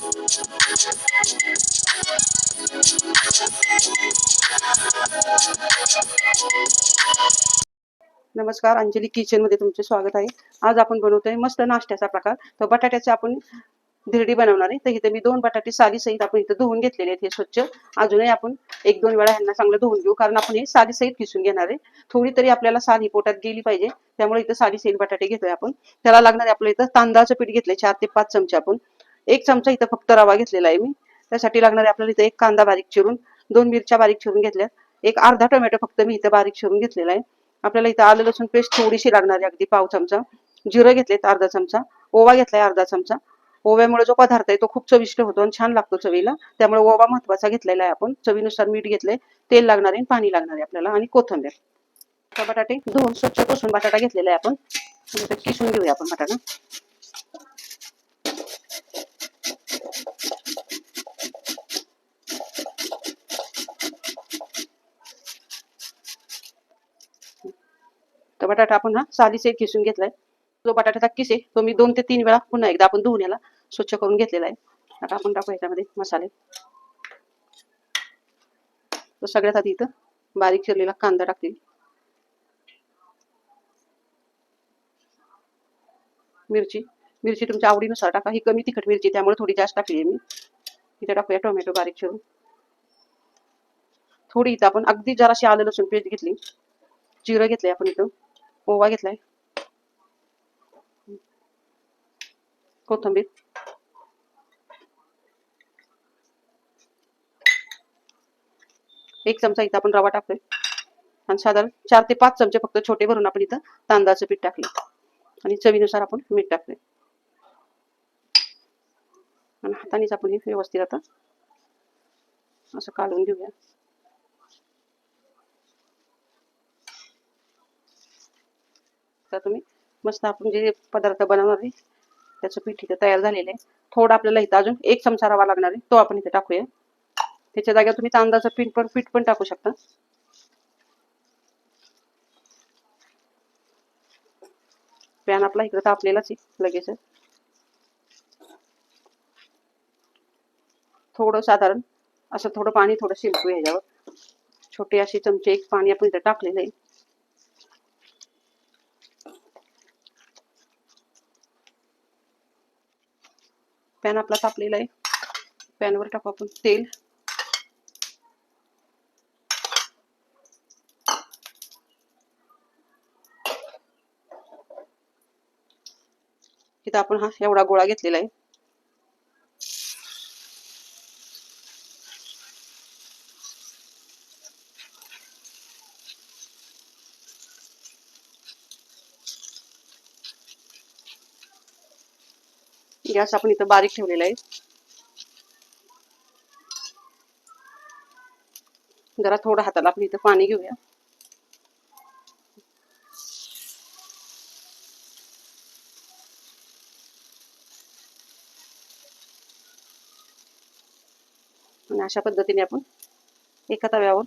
नमस्कार अंजली किचनमध्ये तुमचे स्वागत आहे. आज आपण बनवतोय मस्त नाश्त्याचा प्रकार. तर बटाट्याचे आपण धिरडी बनवणार आहे. तर इथे मी दोन बटाटे साली सहित आपण इथं धुवून घेतलेले आहेत हे स्वच्छ. अजूनही आपण एक दोन वेळा ह्यांना चांगलं धुवून घेऊ कारण आपण हे साली सहित किसून घेणार आहे. थोडी तरी आपल्याला साल ही पोटात गेली पाहिजे. त्यामुळे इथं साली सहित बटाटे घेतोय आपण. त्याला लागणारे आपलं इथं तांदळाचं पीठ घेतलंय चार ते पाच चमचे आपण. एक चमचा इथं फक्त रवा घेतलेला आहे मी. त्यासाठी लागणार आहे आपल्याला इथं एक कांदा बारीक चिरून दोन मिरच्या बारीक चिरून घेतल्या. एक अर्धा टोमॅटो फक्त मी इथं बारीक चिरून घेतलेला आहे. आपल्याला इथं आलं लसूण पेस्ट थोडीशी लागणार आहे अगदी पाव चमचा. जिरं घेतलेत अर्धा चमचा. ओवा घेतलाय अर्धा चमचा. ओव्यामुळे जो पदार्थ आहे तो खूप चविष्ट होतो आणि छान लागतो चवीला. त्यामुळे ओवा महत्त्वाचा घेतलेला आहे आपण. चवीनुसार मीठ घेतलंय तेल लागणार आहे पाणी लागणार आहे आपल्याला आणि कोथिंबीर. बटाटे धुवून स्वच्छ पुसून बटाटा घेतलेला आहे आपण. किसून घेऊया आपण बटाटा. तर बटाटा आपण हा सालीचे किसून घेतलाय. जो बटाट्याचा किस आहे तो मी दोन ते तीन वेळा पुन्हा एकदा आपण धुवून याला स्वच्छ करून घेतलेला आहे. आता आपण टाकू याच्यामध्ये मसाले. तर सगळ्यात आधी इथं बारीक चिरलेला कांदा टाकतील मिरची. मिरची तुमच्या आवडीनुसार टाका. ही कमी तिखट मिरची त्यामुळे थोडी जास्त टाकली आहे मी. इथे टाकूया टोमॅटो बारीक चिरून. थोडी इथं आपण अगदी जराशी आलं लसूण पेस्ट घेतली. जिरं घेतलंय आपण इथं. ओवा घेतलाय. कोथिंबीर. एक चमचा इथं आपण रवा टाकतोय. आणि साधारण चार ते पाच चमचे फक्त छोटे भरून आपण इथं तांदळाचं पीठ टाकलं. आणि चवीनुसार आपण मीठ टाकले आणि हातानेच आपण हे व्यवस्थित आता असं काढून घेऊया. शकता तुम्ही. मस्त आपण जे पदार्थ बनवणार आहे त्याचं पीठ इथे तयार झालेलं आहे. थोडं आपल्याला इथं अजून एक चमचा रवा लागणार आहे तो आपण इथे टाकूया. त्याच्या जागेवर तुम्ही तांदळाचं पीठ पण पीठ पण टाकू शकता. पॅन आपला इकडे तापलेलाच आहे लगेच थोडं साधारण असं थोडं पाणी थोडं शिंपू ह्याच्यावर. छोटे असे चमचे एक पाणी आपण इथे टाकलेलं आहे. पॅन आपला तापलेला आहे. पॅनवर टाकू आपण तेल. इथं आपण हा एवढा गोळा घेतलेला आहे. गॅस आपण इथं बारीक ठेवलेला आहे. जरा थोडं हाताला आपण इथं पाणी घेऊया. आणि अशा पद्धतीने आपण एका तव्यावर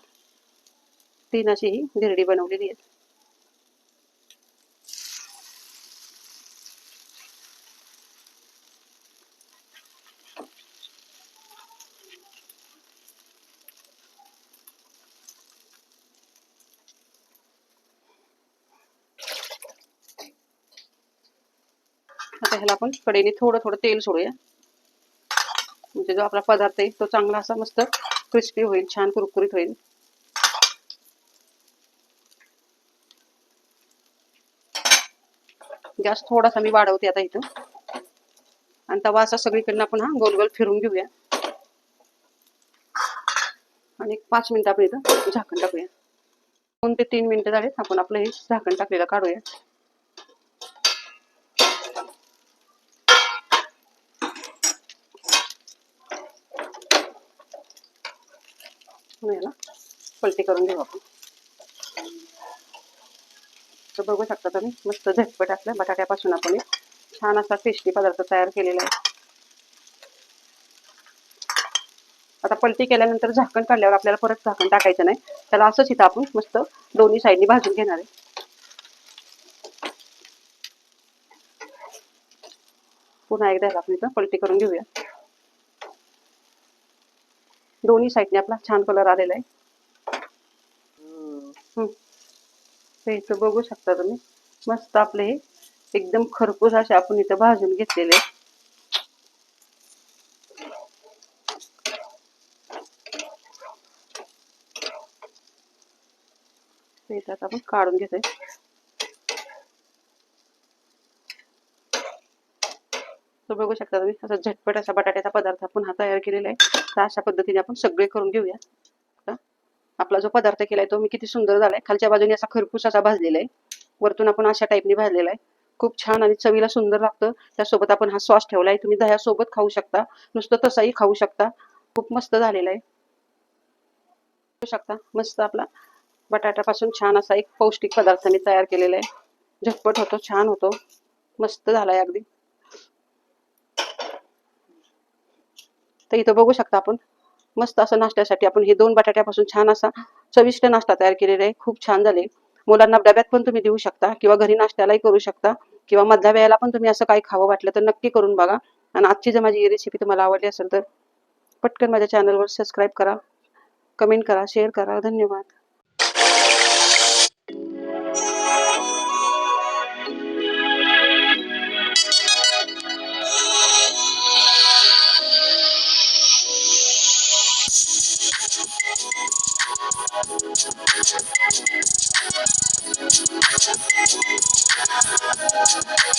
तीन अशी ही धिरडी बनवलेली आहे. आता ह्याला आपण कडेने थोडं थोडं तेल सोडूया. म्हणजे जो आपला पदार्थ आहे तो चांगला असा मस्त क्रिस्पी होईल छान कुरकुरीत होईल. गॅस थोडासा मी वाढवते आता इथं. आणि तवा असा सगळीकडनं आपण हा गोल गोल फिरून घेऊया. आणि एक पाच मिनिटं आपण इथं झाकण टाकूया. दोन ते तीन मिनिटं झालेत आपण आपलं हे झाकण टाकलेलं काढूया. याला पलटी करून घेऊ आपण. तर बघू शकता तुम्ही मस्त झटपट असल्या बटाट्यापासून आपण एक छान असा टेस्टी पदार्थ तयार केलेला आहे. आता पलटी केल्यानंतर झाकण काढल्यावर आपल्याला परत झाकण टाकायचं नाही. त्याला असंच इथं आपण मस्त दोन्ही साईडनी भाजून घेणार आहे. पुन्हा एकदा आपण इथं पलटी करून घेऊया. दोन्ही साईडने आपला छान कलर आलेला आहे. तर इथं बघू शकता तुम्ही. मस्त आपले हे एकदम खरपूस असे आपण इथं भाजून घेतलेले इथं आता आपण काढून घेतोय. तर बघू शकता तुम्ही. असा झटपट असा बटाट्याचा पदार्थ आपण हा तयार केलेला आहे. तर अशा पद्धतीने आपण सगळे करून घेऊया. आपला जो पदार्थ केलाय तो मी किती सुंदर झालाय. खालच्या बाजूने असा खरपूस असा भाजलेला आहे. वरतून आपण अशा टाईपने भाजलेला आहे. खूप छान आणि चवीला सुंदर लागतं. त्यासोबत आपण हा सॉस ठेवलाय. तुम्ही दह्यासोबत खाऊ शकता. नुसतं तसाही खाऊ शकता. खूप मस्त झालेला आहे. शकता. मस्त आपला बटाट्यापासून छान असा एक पौष्टिक पदार्थ मी तयार केलेला आहे. झटपट होतो. छान होतो. मस्त झालाय अगदी. तर इथं बघू शकता आपण. मस्त असं नाश्त्यासाठी आपण हे दोन बटाट्यापासून छान असा चविष्ट नाश्ता तयार केलेला आहे. खूप छान झाले. मुलांना डब्यात पण तुम्ही देऊ शकता किंवा घरी नाश्त्यालाही करू शकता किंवा मधल्या वेळेला पण तुम्ही असं काही खावं वाटलं तर नक्की करून बघा. आणि आजची जर माझी रेसिपी तुम्हाला आवडली असेल तर पटकन माझ्या चॅनलवर सबस्क्राईब करा कमेंट करा शेअर करा. धन्यवाद.